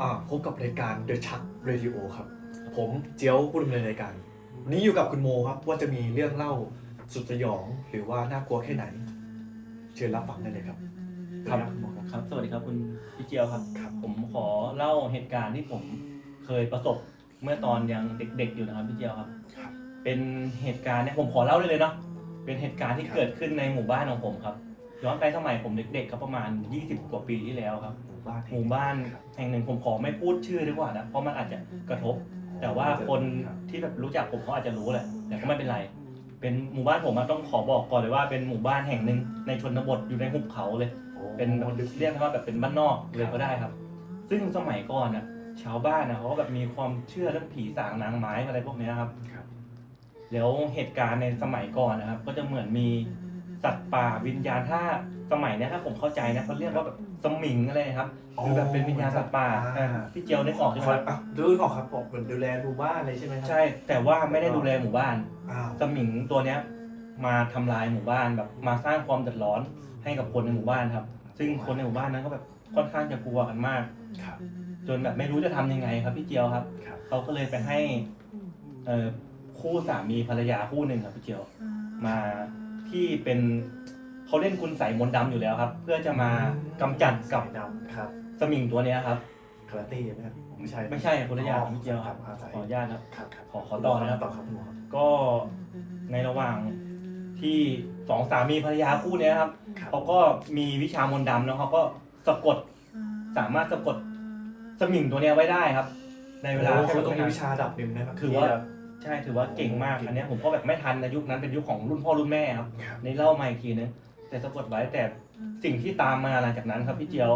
อ่าพบกับรายการ The Chuck Radio ครับ ผมเจียวผู้ดำเนินรายการวันนี้อยู่กับคุณโมครับว่าจะมีเรื่องเล่าสุดสยองหรือว่าน่ากลัวแค่ไหน เชิญรับฟังได้เลยครับ ครับคุณโมครับครับ สวัสดีครับคุณพี่เจียวครับ ครับ ผมขอเล่าเหตุการณ์ที่ผมเคยประสบเมื่อตอนยังเด็ก ๆ อยู่นะครับพี่เจียวครับ ครับ เป็นเหตุการณ์เนี่ยผมขอเล่าเลยเลยเนาะ เป็นเหตุการณ์ที่ครับ เกิดขึ้นในหมู่บ้านของผมครับ ย้อนไปสมัยผมเด็กๆครับประมาณ 20 กว่าปีที่แล้วครับหมู่บ้านหมู่บ้านครับแห่งหนึ่งผมขอไม่พูดชื่อดีกว่านะเพราะมันอาจจะกระทบ แต่ว่าคนรับที่แบบรู้จักผมเขาอาจจะรู้แหละแต่ก็ไม่เป็นไร เป็นหมู่บ้านผมอะต้องขอบอกก่อนเลยว่าเป็นหมู่บ้านแห่งหนึ่งในชนบทอยู่ในหุบเขาเลยโอ้เป็นแบบเรียกว่าแบบเป็นบ้านนอกเลยก็ได้ครับ ซึ่งสมัยก่อนน่ะชาวบ้านนะเขาก็แบบมีความเชื่อเรื่องผีสางนางไม้อะไรพวกเนี้ยครับครับแล้วเหตุการณ์ในสมัยก่อนนะครับ ก็จะเหมือนมี สัตว์ป่าวิญญาณถ้าสมัยเนี้ยถ้าผมเข้าใจนะเขาเรียกว่าแบบสมิงอะไรครับคือแบบเป็นวิญญาณสัตว์ป่าอ่าอ่าพี่เจียวนึกออกใช่ไหมคครัรับบอะดูออกครับบอกเหมือนดูแลหมู่บ้านเลยใช่ไหมครัใช่ แต่ว่าไม่ได้ดูแลหมู่บ้าน อ้าวสมิงตัวเนี้ยมาทำลายหมู่บ้านแบบมาสร้างความเดือดร้อนให้กับคนในหมู่บ้านครับ ซึ่งคนในหมู่บ้านนั้นก็แบบค่อนข้างจะกลัวกันมาก ครับ จนแบบไม่รู้จะทำยังไงครับพี่เจียวครับครับ เขาก็เลยไปให้เอ่อคู่สามีภรรยาคู่หนึ่งครับพี่เจียว มา ที่เป็นเขาเล่นคุณใส่มนต์ดำอยู่แล้วครับ เพื่อจะมากำจัดกับสายดำครับสมิงตัวเนี้ยครับ คาราเต้ไหมครับไม่ใช่ไม่ใช่คนละอย่างพี่เจียวคครัรับบครับขออนุญาตครับ ครับครับขอขอต่อนะครับ ต่อครับคุณหมอครับก็ในระหว่างที่สองสามีภรรยาคู่เนี้ยครับครับเขาก็มีวิชามนต์ดำแล้วเขาก็สะกดสามารถสะกดสมิงตัวเนี้ยไว้ได้ครับ ในเวลาโอ้แค่เขาต้องมีไม่นานวิชาระดับหนึ่งนะครับคือว่า ที่ ใช่ถือว่าเก่งมากโอ้อันเนี้ยผมก็แบบไม่ทันในยุคนั้นเป็นยุคของรุ่นพ่อรุ่นแม่ครับครับ ในเล่ามาอีกทีนึงแต่สะกดไว้แต่สิ่งที่ตามมาหลังจากนั้นครับพี่เจียว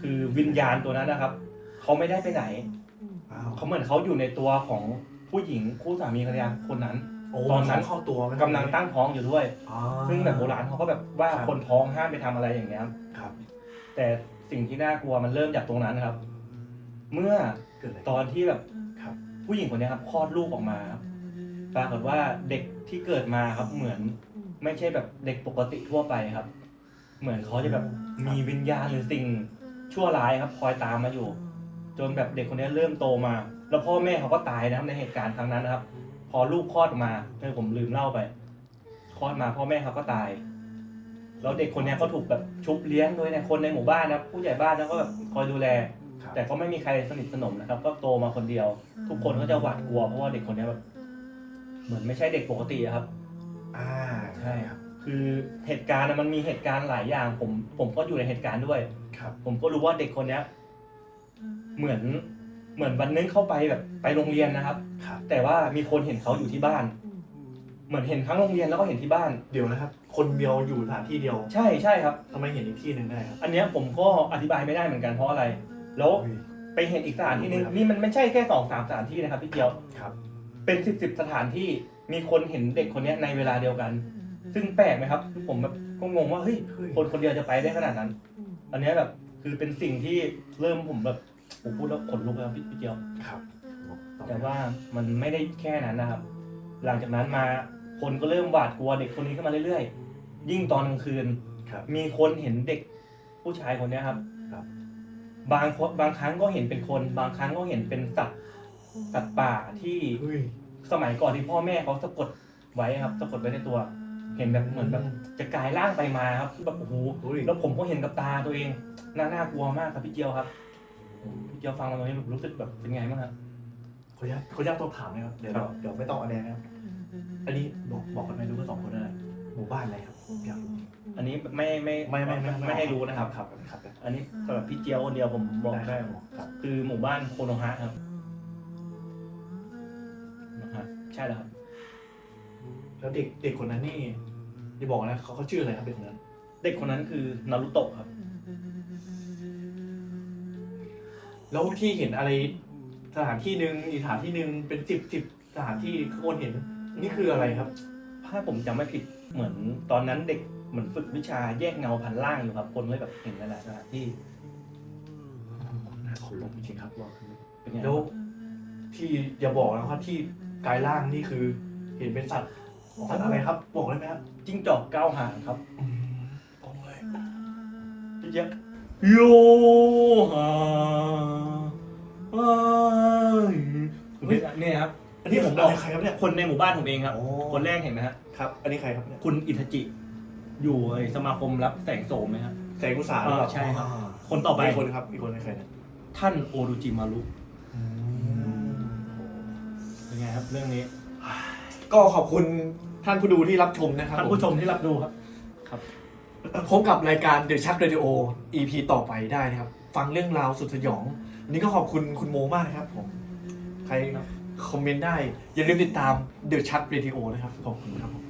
คือวิญญาณตัวนั้นนะครับเขาไม่ได้ไปไหน อ้าวเขาเหมือนเขาอยู่ในตัวของผู้หญิงคู่สามีภรรยาคนนั้นโอ้ตอนนั้นเข้าตัวไหมกำลังตั้งท้องอยู่ด้วย อ๋อ ซึ่งแบบโบราณเขาก็แบบว่าครับ คนท้องห้ามไปทำอะไรอย่างเงี้ยครับครับแต่สิ่งที่น่ากลัวมันเริ่มจากตรงนั้นครับ เมื่อเกิดอะไรตอนที่แบบครับ ผู้หญิงคนเนี้ยครับคลอดลูกออกมาครับปรากฏว่าเด็กที่เกิดมาครับเหมือน ไม่ใช่แบบเด็กปกติทั่วไปครับ เหมือนเขาจะแบบมีวิญญาณหรือสิ่งชั่วร้ายครับ คอยตามมาอยู่ จนแบบเด็กคนนี้เริ่มโตมา แล้วพ่อแม่เขาก็ตายนะครับในเหตุการณ์ครั้งนั้นนะครับ พอลูกคลอดออกมาเออผมลืมเล่าไปคลอดมาพ่อแม่เขาก็ตายแล้วเด็กคนนี้ก็ถูกแบบชุบเลี้ยงโดยในคนในหมู่บ้านนะครับผู้ใหญ่บ้านนะก็แบบคอยดูแลครับ แต่ก็ไม่มีใครสนิทสนมนะครับ ก็โตมาคนเดียว ทุกคนก็จะหวาดกลัวเพราะว่าเด็กคนนี้แบบเหมือนไม่ใช่เด็กปกติอะครับ อ่าใช่ครับ คือเหตุการณ์น่ะมันมีเหตุการณ์หลายอย่าง ผม ผมก็อยู่ในเหตุการณ์ด้วย ครับ ผมก็รู้ว่าเด็กคนเนี้ยเหมือนเหมือนวันนึงเข้าไปแบบไปโรงเรียนนะครับ ครับ แต่ว่ามีคนเห็นเขาอยู่ที่บ้าน เหมือนเห็นทั้งโรงเรียนแล้วก็เห็นที่บ้าน เดี๋ยวนะครับ คนเดียวอยู่สถานที่เดียวใช่ใช่ครับ ทำไมเห็นอีกที่หนึ่งได้ครับ อันเนี้ยผมก็อธิบายไม่ได้เหมือนกันเพราะอะไร แล้วไปเห็นอีกสถานที่หนึงนี่มันไม่ใช่แค่สองสามสถานที่นะครับพี่เกียวครับ เป็นสิบสิบสถานที่มีคนเห็นเด็กคนเนี้ยในเวลาเดียวกัน ซึ่งแปลกไหมครับคือผมแบบก็งงว่าเฮ้ยเฮ้ยคนคนเดียวจะไปได้ขนาดนั้น อันเนี้ยแบบคือเป็นสิ่งที่เริ่มผมแบบผมพูดแล้วขนลุกแล้วพี่พี่เจียว ครับต่อแต่ว่ามันไม่ได้แค่นั้นนะครับ หลังจากนั้นมาคนก็เริ่มหวาดกลัวเด็กคนนี้ขึ้นมาเรื่อยๆ ยิ่งตอนกลางคืน ครับ มีคนเห็นเด็กผู้ชายคนเนี้ยครับ ครับ บางคนบางครั้งก็เห็นเป็นคน บางครั้งก็เห็นเป็นสัตว์สัตว์ป่าที่เฮ้ยสมัยก่อนที่พ่อแม่เขาสะกดไว้ครับ สะกดไว้ในตัว เห็นแบบเหมือนแบบจะกลายร่างไปมาครับคือแบบโอ้โหเฮ้ยแล้วผมก็เห็นกับตาตัวเองน่าน่ากลัวมากครับพี่เจียวครับพี่เจียวฟังมาตรงนี้รู้สึกแบบเป็นไงบ้างครับขออนุญาตขออนุญาตต้องถามนะครับเดี๋ยวครับเดี๋ยวไม่ต้องเอาแดงนะครับ อันนี้บอกบอกกันไหมรู้กันสองคนนั่นแหละหมู่บ้านอะไรครับอยากรู้ อันนี้ไม่ไม่ไม่ไม่ไม่ไม่ให้รู้นะครับครับครับ อันนี้สำหรับพี่เจียวคนเดียวผมบอกได้ครับ คือหมู่บ้านโคโนฮะครับนะฮะใช่แล้วครับ แล้วเด็กเด็กคนนั้นนี่จะบอกนะเขาเขาชื่ออะไรครับเด็กคนนั้น เด็กคนนั้นคือนารุโตะครับ แล้วที่เห็นอะไรสถานที่หนึ่งอีกสถานที่หนึ่งเป็นสิบสิบสถานที่ข้างบนเห็น นี่คืออะไรครับ ถ้าผมจำไม่ผิดเหมือนตอนนั้นเด็ก เหมือนฝึกวิชาแยกเงาพันล่างอยู่ครับ คนเลยแบบเห็นหลายๆสถานที่น่าขนลุกจริงๆครับว่าคือเป็นไงแล้วที่อย่าบอกนะครับที่กายล่างนี่คือ เห็นเป็นสัตว์สัตว์อะไรครับ บอกได้ไหมครับจิ้งจอกเก้าหางครับอืมตรงเลยพี่เจี๊ยบโยฮาเฮ้ยเนี่ยครับ อันนี้ผมบอกใครครับเนี่ยคนในหมู่บ้านผมเองครับโอ้คนแรกเห็นไหมฮะครับ อันนี้ใครครับเนี่ยคุณอิทาจิ อยู่ไอ้สมาคมรับแสงโสมไหมครับ แสงอุตสาหหรือเปล่าอ่าใช่ครับอ่าคนต่อไปอีกคนครับอีกคนเป็นใครเนี่ยท่านโอรุจิมารุอืมเป็นไงครับ เรื่องนี้ ก็ขอบคุณท่านผู้ดูที่รับชมนะครับท่านผู้ชมที่รับดูครับ พบกับรายการ The Chuck Radio EP ต่อไปได้นะครับ ฟังเรื่องราวสุดสยองวันนี้ก็ขอบคุณคุณโมมากนะครับผม ใครครับ คอมเมนต์ได้ อย่าลืมติดตาม The Chuck Radio นะครับ ขอบคุณครับผม